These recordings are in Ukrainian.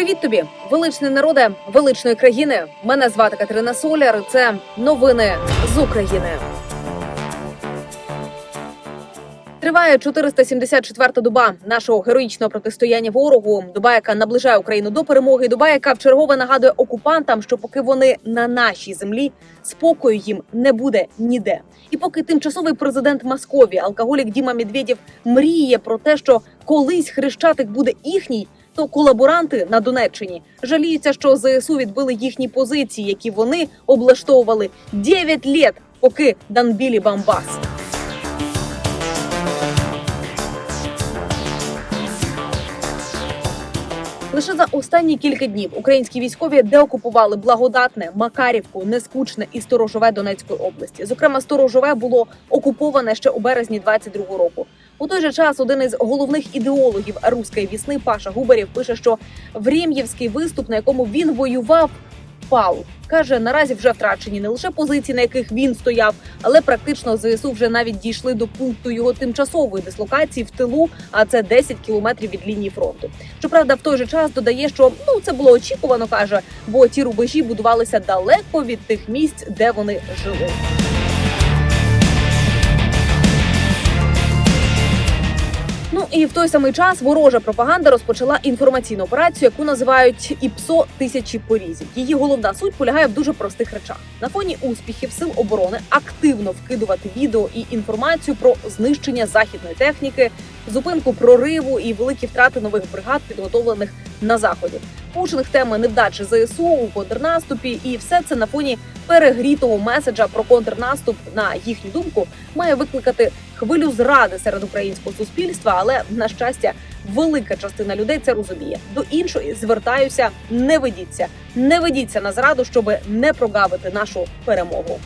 Привіт тобі, величний народе величної країни. Мене звати Катерина Соляр. Це новини з України. Триває 474-та доба нашого героїчного протистояння ворогу. Доба, яка наближає Україну до перемоги. Доба, яка вчергове нагадує окупантам, що поки вони на нашій землі, спокою їм не буде ніде. І поки тимчасовий президент Московії, алкоголік Діма Медведєв, мріє про те, що колись хрещатик буде їхній. То колаборанти на Донеччині жаліються, що ЗСУ відбили їхні позиції, які вони облаштовували 9 літ, поки данбілі Бамбас. Лише за останні кілька днів українські військові деокупували благодатне, Макарівку, Нескучне і Сторожове Донецької області. Зокрема, Сторожове було окуповане ще у березні 22-го року. У той же час один із головних ідеологів руської вісни Паша Губарєв пише, що Врем'євський виступ, на якому він воював, впав. Каже, наразі вже втрачені не лише позиції, на яких він стояв, але практично ЗСУ вже навіть дійшли до пункту його тимчасової дислокації в тилу, а це 10 кілометрів від лінії фронту. Щоправда, в той же час додає, що ну це було очікувано, каже, бо ті рубежі будувалися далеко від тих місць, де вони жили. І в той самий час ворожа пропаганда розпочала інформаційну операцію, яку називають ІПСО тисячі порізів. Її головна суть полягає в дуже простих речах. На фоні успіхів сил оборони активно вкидувати відео і інформацію про знищення західної техніки, зупинку прориву і великі втрати нових бригад, підготовлених на заході. Пушних теми невдачі ЗСУ у контрнаступі, і все це на фоні перегрітого меседжа про контрнаступ, на їхню думку, має викликати хвилю зради серед українського суспільства. Але на щастя, велика частина людей це розуміє. До іншої звертаюся: не ведіться, не ведіться на зраду, щоб не прогавити нашу перемогу.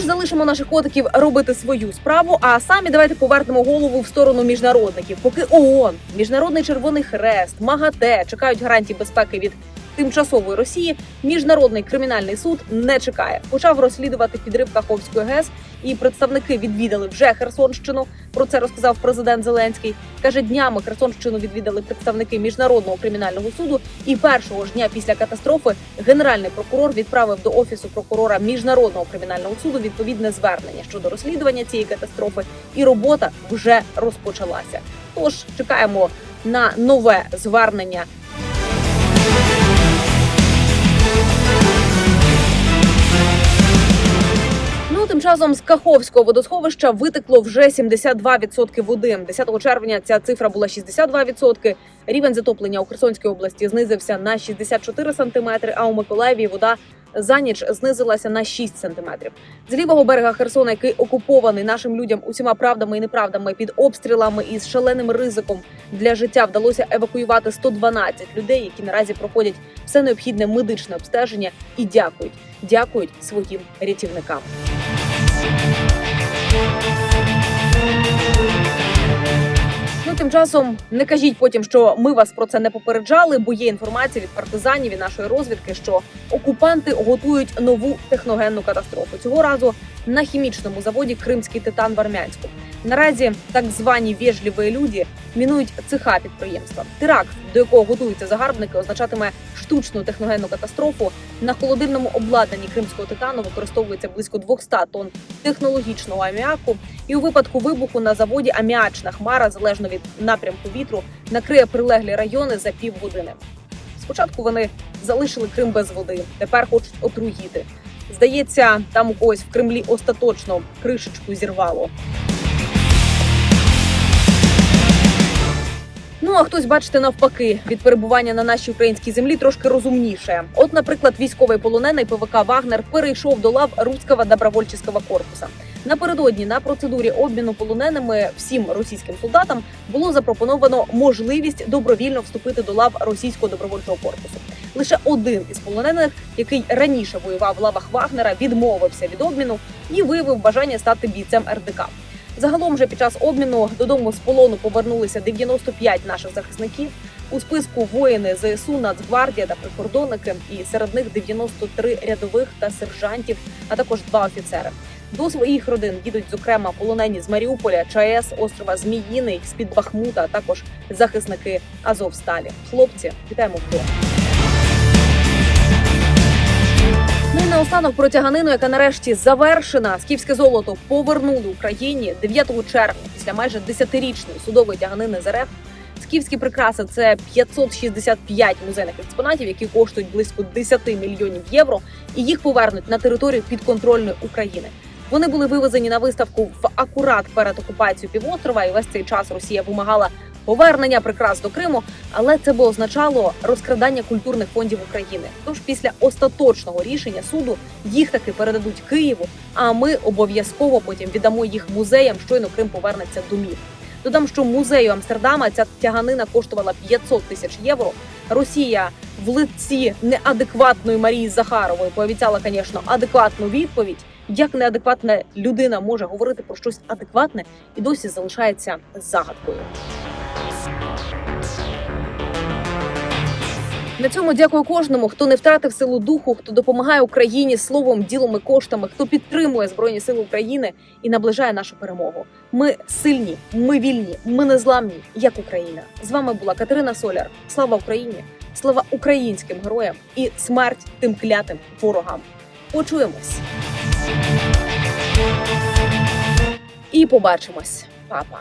Тож залишимо наших котиків робити свою справу. А самі давайте повернемо голову в сторону міжнародників. Поки ООН, міжнародний червоний хрест, МАГАТЕ чекають гарантій безпеки від тимчасової Росії. Міжнародний кримінальний суд не чекає. Почав розслідувати підрив Каховської ГЕС, і представники відвідали вже Херсонщину. Про це розказав президент Зеленський. каже, днями Херсонщину відвідали представники міжнародного кримінального суду. І першого ж дня після катастрофи генеральний прокурор відправив до офісу прокурора міжнародного кримінального суду відповідне звернення щодо розслідування цієї катастрофи. І робота вже розпочалася. Тож чекаємо на нове звернення Часом з Каховського водосховища витекло вже 72% води. 10 червня ця цифра була 62%. Рівень затоплення у Херсонській області знизився на 64 сантиметри, а у Миколаєві вода за ніч знизилася на 6 сантиметрів. З лівого берега Херсона, який окупований нашим людям усіма правдами і неправдами під обстрілами і з шаленим ризиком для життя вдалося евакуювати 112 людей, які наразі проходять все необхідне медичне обстеження і дякують, дякують своїм рятівникам. Ну, тим часом не кажіть потім, що ми вас про це не попереджали, бо є інформація від партизанів і нашої розвідки, що окупанти готують нову техногенну катастрофу. Цього разу на хімічному заводі Кримський титан в Армянську. Наразі так звані вежливі люди мінують цеха підприємства. Теракт, до якого готуються загарбники, означатиме штучну техногенну катастрофу. На холодильному обладнанні кримського титану використовується близько 200 тонн технологічного аміаку. І у випадку вибуху на заводі аміачна хмара, залежно від напрямку вітру, накриє прилеглі райони за півгодини. Спочатку вони залишили Крим без води, тепер хочуть отруїти. Здається, там у когось в Кремлі остаточно кришечку зірвало. Ну а хтось, бачите, навпаки, від перебування на нашій українській землі трошки розумніше. От, наприклад, військовий полонений ПВК Вагнер перейшов до лав руського добровольчого корпуса. Напередодні на процедурі обміну полоненими всім російським солдатам було запропоновано можливість добровільно вступити до лав російського добровольчого корпусу. Лише один із полонених, який раніше воював в лавах Вагнера, відмовився від обміну і виявив бажання стати бійцем РДК. Загалом же під час обміну додому з полону повернулися 95 наших захисників. У списку воїни ЗСУ, Нацгвардія та прикордонники, і серед них 93 рядових та сержантів, а також два офіцери. До своїх родин їдуть, зокрема, полонені з Маріуполя, ЧАЕС, острова Зміїний, з під Бахмута, а також захисники Азовсталі. Хлопці, вітаємо вдома. Наостанок про тяганину, яка нарешті завершена. Скіфське золото повернули Україні 9 червня після майже 10-річної судової тяганини з. Скіфські прикраси це 565 музейних експонатів, які коштують близько 10 мільйонів євро, і їх повернуть на територію підконтрольної України. Вони були вивезені на виставку в акурат перед окупацією півострова, і весь цей час Росія вимагала повернення прикрас до Криму, але це би означало розкрадання культурних фондів України. Тож після остаточного рішення суду їх таки передадуть Києву. А ми обов'язково потім віддамо їх музеям, щойно Крим повернеться до міф. Додам, що музею Амстердама ця тяганина коштувала 500 тисяч євро. Росія в лиці неадекватної Марії Захарової пообіцяла, звісно, адекватну відповідь. Як неадекватна людина може говорити про щось адекватне і досі залишається загадкою. На цьому дякую кожному, хто не втратив силу духу, хто допомагає Україні словом, ділом і коштами, хто підтримує збройні сили України і наближає нашу перемогу. Ми сильні, ми вільні, ми незламні, як Україна. З вами була Катерина Соляр. Слава Україні! Слава українським героям і смерть тим клятим ворогам. Почуємось і побачимось, Па-па.